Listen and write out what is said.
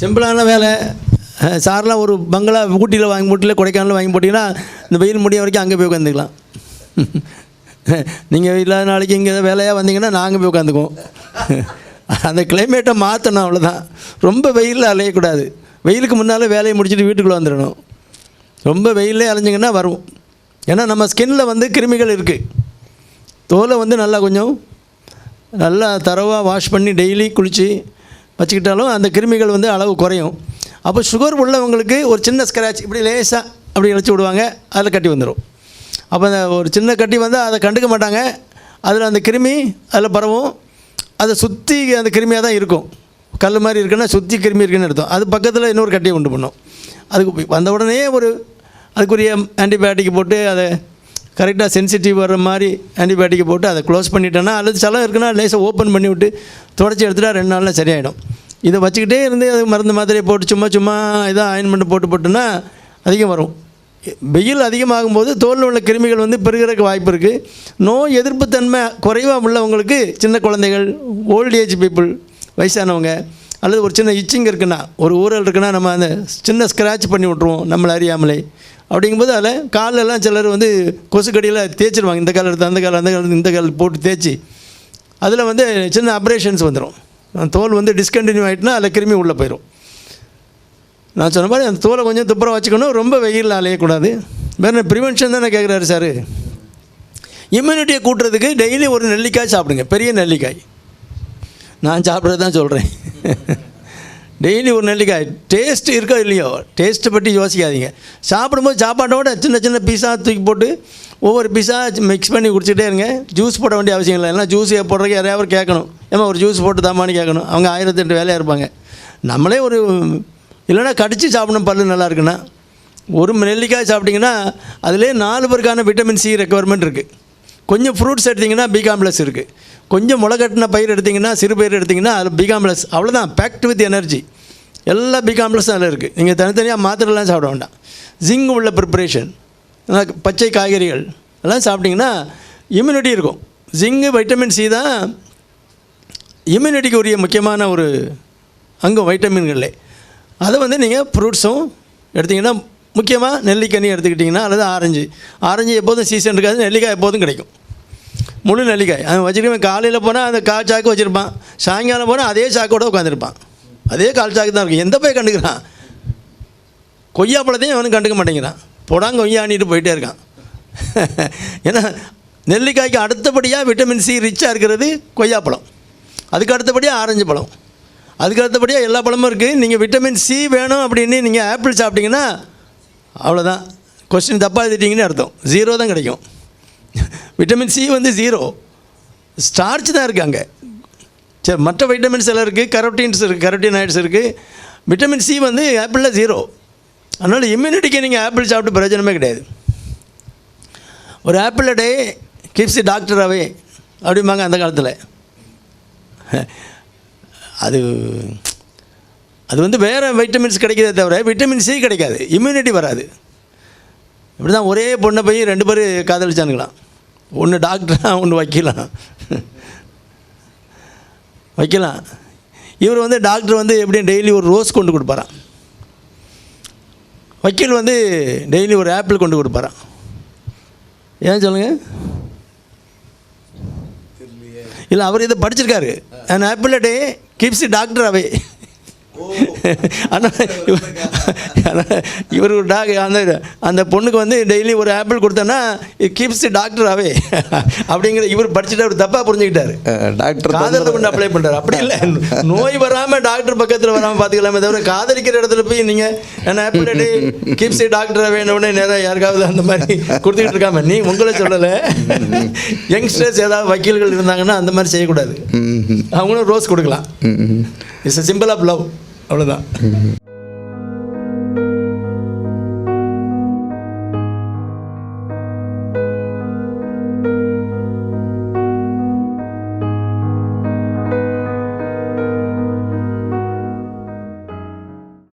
சிம்பிளான வேலை. சார்லாம் ஒரு பங்களா ஊட்டியில் வாங்கி ஊட்டியில் கொடைக்கானல் வாங்கி போட்டிங்கன்னா இந்த வெயில் முடிய வரைக்கும் அங்கே போய் உட்காந்துக்கலாம். நீங்கள் இல்லாத நாளைக்கு இங்கே வேலையாக வந்தீங்கன்னா நாங்கள் போய் உட்காந்துக்குவோம். அந்த கிளைமேட்டை மாற்றணும் அவ்வளோதான் ரொம்ப வெயிலில் அலையக்கூடாது வெயிலுக்கு முன்னால் வேலையை முடிச்சுட்டு வீட்டுக்குள்ளே வந்துடணும். ரொம்ப வெயிலே அலைஞ்சிங்கன்னா வரும். ஏன்னா நம்ம ஸ்கின்ல வந்து கிருமிகள் இருக்குது தோலை வந்து நல்லா கொஞ்சம் நல்லா தரவாக வாஷ் பண்ணி டெய்லி குளித்து வச்சுக்கிட்டாலும் அந்த கிருமிகள் வந்து அளவு குறையும். அப்போ சுகர் உள்ளவங்களுக்கு ஒரு சின்ன ஸ்க்ராட்ச் இப்படி லேசாக அப்படி இழைச்சி விடுவாங்க அதில் கட்டி வந்துடும் அப்போ அந்த ஒரு சின்ன கட்டி வந்தால் அதை கண்டுக்க மாட்டாங்க. அதில் அந்த கிருமி அதில் பரவும். அதை சுற்றி அந்த கிருமியாக தான் இருக்கும். கல் மாதிரி இருக்குன்னா சுற்றி கிருமி இருக்குன்னு அர்த்தம். அது பக்கத்தில் இன்னொரு கட்டியை உண்டு பண்ணும். அதுக்கு வந்த உடனே ஒரு அதுக்குரிய ஆன்டிபயோட்டிக் போட்டு அதை கரெக்டாக சென்சிட்டிவ் வர்ற மாதிரி ஆன்டிபயோட்டிக் போட்டு அதை க்ளோஸ் பண்ணிட்டேன்னா அல்லது சலம் இருக்குன்னா லேசாக ஓப்பன் பண்ணி விட்டு தொடச்சி எடுத்துட்டா ரெண்டு நாளில் சரியாயிடும். இதை வச்சுக்கிட்டே இருந்து அது மருந்து மாத்திரையை போட்டு சும்மா சும்மா இதாக ஆயின்மெண்ட் போட்டு போட்டோன்னா அதிகம் வரும். வெயில் அதிகமாகும் போது தோலில் உள்ள கிருமிகள் வந்து பெருகிறதுக்கு வாய்ப்பு இருக்குது நோய் எதிர்ப்புத்தன்மை குறைவாக உள்ளவங்களுக்கு சின்ன குழந்தைகள் ஓல்டு ஏஜ் பீப்புள் வயசானவங்க அல்லது ஒரு சின்ன இச்சிங் இருக்குன்னா ஒரு ஊரல் இருக்குன்னா நம்ம அந்த சின்ன ஸ்க்ராட்ச் பண்ணி விட்ருவோம் நம்மளை அறியாமலே. அப்படிங்கும்போது அதில் காலெல்லாம் சிலர் வந்து கொசுக்கடியில் தேய்ச்சிருவாங்க. இந்த கால் எடுத்து அந்த கால் அந்த கால் இந்த கால் போட்டு தேய்ச்சி. அதில் வந்து சின்ன அப்ரேஷன்ஸ் வந்துடும் தோல் வந்து டிஸ்கண்டினியூ ஆகிட்டுனா அதில் கிருமி உள்ளே போயிடும் நான் சொன்ன மாதிரி அந்த தோலை கொஞ்சம் துப்புரம் வச்சுக்கணும். ரொம்ப வெயிலில் அலையக்கூடாது. வேறு ப்ரிவென்ஷன் தானே கேட்குறாரு சார்? இம்யூனிட்டியை கூட்டுறதுக்கு டெய்லி ஒரு நெல்லிக்காய் சாப்பிடுங்க. பெரிய நெல்லிக்காய். நான் சாப்பிட்றது தான் சொல்கிறேன் டெய்லி ஒரு நெல்லிக்காய். டேஸ்ட் இருக்கோ இல்லையோ? டேஸ்ட்டை பற்றி யோசிக்காதீங்க. சாப்பிடும்போது சாப்பாட்டோட சின்ன சின்ன பீஸாக தூக்கி போட்டு ஒவ்வொரு பீஸாக மிக்ஸ் பண்ணி குடிச்சிட்டே இருங்க. ஜூஸ் போட வேண்டிய அவசியம் இல்லை. எல்லாம் ஜூஸ் போடுறதுக்கு யாரையாவது கேட்கணும். ஏமா ஒரு ஜூஸ் போட்டு தாமான்னு கேட்கணும். அவங்க ஆயிரத்தெட்டு வேலையாக இருப்பாங்க. நம்மளே ஒரு இல்லைன்னா கடிச்சு சாப்பிடணும் பல்லு நல்லா இருக்குன்னா ஒரு நெல்லிக்காய் சாப்பிட்டிங்கன்னா அதிலே நாலு பேருக்கான விட்டமின் சி ரெக்குவயர்மெண்ட் இருக்குது கொஞ்சம் ஃப்ரூட்ஸ் எடுத்திங்கன்னா பிகாம்ப்ளஸ் இருக்குது கொஞ்சம் முளைகட்டின பயிர் எடுத்திங்கன்னா சிறு பயிர் எடுத்திங்கன்னா அதில் பி காம்ப்ளெக்ஸ் அவ்வளோதான் பேக்ட் வித் எனர்ஜி எல்லா பிகாம் காம்ப்ளெக்ஸ் அதில் இருக்குது நீங்கள் தனித்தனியாக மாத்திரைலாம் சாப்பிட வேண்டாம். ஜிங்க் உள்ள ப்ரிப்பரேஷன் பச்சை காய்கறிகள் எல்லாம் சாப்பிட்டிங்கன்னா இம்யூனிட்டி இருக்கும். ஜிங்கு வைட்டமின் சி தான் இம்யூனிட்டிக்கு உரிய முக்கியமான ஒரு அங்கம் வைட்டமின்களே அதை வந்து நீங்கள் ஃப்ரூட்ஸும் எடுத்திங்கன்னா முக்கியமாக நெல்லிக்கனி எடுத்துக்கிட்டிங்கன்னா அல்லது ஆரஞ்சு. ஆரஞ்சு எப்போதும் சீசன் இருக்காது நெல்லிக்காய் எப்போதும் கிடைக்கும். முழு நெல்லிக்காய். அவன் வச்சுருக்கவன் காலையில் போனால் அந்த கால் சாக்கு வச்சுருப்பான். சாயங்காலம் போனால் அதே சாக்கோட உட்காந்துருப்பான் அதே கால் சாக்கு தான் இருக்கும். எந்த போய் கண்டுக்கிறான்? கொய்யா பழத்தையும் அவனும் கண்டுக்க மாட்டேங்கிறான். போடாங்க கொய்யானிட்டு போயிட்டே இருக்கான். ஏன்னா நெல்லிக்காய்க்கு அடுத்தபடியாக விட்டமின் சி ரிச்சாக இருக்கிறது கொய்யாப்பழம். அதுக்கு அடுத்தபடியாக ஆரஞ்சு பழம். அதுக்கு அடுத்தபடியாக எல்லா பழமும் இருக்குது நீங்கள் விட்டமின் சி வேணும் அப்படின்னு நீங்கள் ஆப்பிள் சாப்பிட்டீங்கன்னா அவ்வளோதான் கொஸ்டின் தப்பாக எழுதிட்டிங்கன்னு அர்த்தம். ஜீரோ தான் கிடைக்கும். விட்டமின் சி வந்து ஜீரோ ஸ்டார்ச் தான் இருக்குது அங்கே. சரி மற்ற வைட்டமின்ஸ் எல்லாம் இருக்குது கரோட்டீன்ஸ் இருக்குது கரோட்டினாய்ட்ஸ் இருக்குது விட்டமின் சி வந்து ஆப்பிளில் ஜீரோ அதனால் இம்யூனிட்டிக்கு நீங்கள் ஆப்பிள் சாப்பிட்டு பிரயோஜனமே கிடையாது. ஒரு ஆப்பிள் டே கிப்ஸ் டாக்டராகவே அப்படிம்பாங்க அந்த காலத்தில். அது அது வந்து வேறு வைட்டமின்ஸ் கிடைக்கிறதே தவிர விட்டமின் சி கிடைக்காது. இம்யூனிட்டி வராது. இப்படி தான் ஒரே பொண்ணை போய் ரெண்டு பேர் காதலிச்சானுங்களாம். ஒன்று டாக்டரா ஒன்று வைக்கலாம் வைக்கலாம் இவர் வந்து டாக்டர் வந்து எப்படியும் டெய்லி ஒரு ரோஸ் கொண்டு கொடுப்பாராம். வக்கீல் வந்து டெய்லி ஒரு ஆப்பிள் கொண்டு கொடுப்பாராம். ஏன் சொல்லுங்கள் இல்லை அவர் இதை படிச்சிருக்காரு. And apple day keeps doctor away ஆனால் இவர் ஒரு டாக் அந்த அந்த பொண்ணுக்கு வந்து டெய்லி ஒரு ஆப்பிள் கொடுத்தோன்னா கீப்ஸ் டாக்டர் அவே அப்படிங்கிற இவர் படிச்சுட்டு அவர் தப்பாக புரிஞ்சுக்கிட்டாரு. டாக்டர் காதலில் கொண்டு அப்ளை பண்ணுறாரு அப்படி இல்லை. நோய் வராமல் டாக்டர் பக்கத்தில் வராமல் பார்த்துக்கலாமே தவிர காதலிக்கிற இடத்துல போய் நீங்கள் என்ன ஆப்பிள் டே கீப்ஸ் டாக்டர் வேணும்னே நேராக யாருக்காவது அந்த மாதிரி கொடுத்துக்கிட்டு இருக்காம நீ உங்களை சொல்லலை. யங்ஸ்டர்ஸ் ஏதாவது வக்கீல்கள் இருந்தாங்கன்னா அந்த மாதிரி செய்யக்கூடாது. அவங்களும் ரோஸ் கொடுக்கலாம். It's a symbol of love அவ்வளோதான்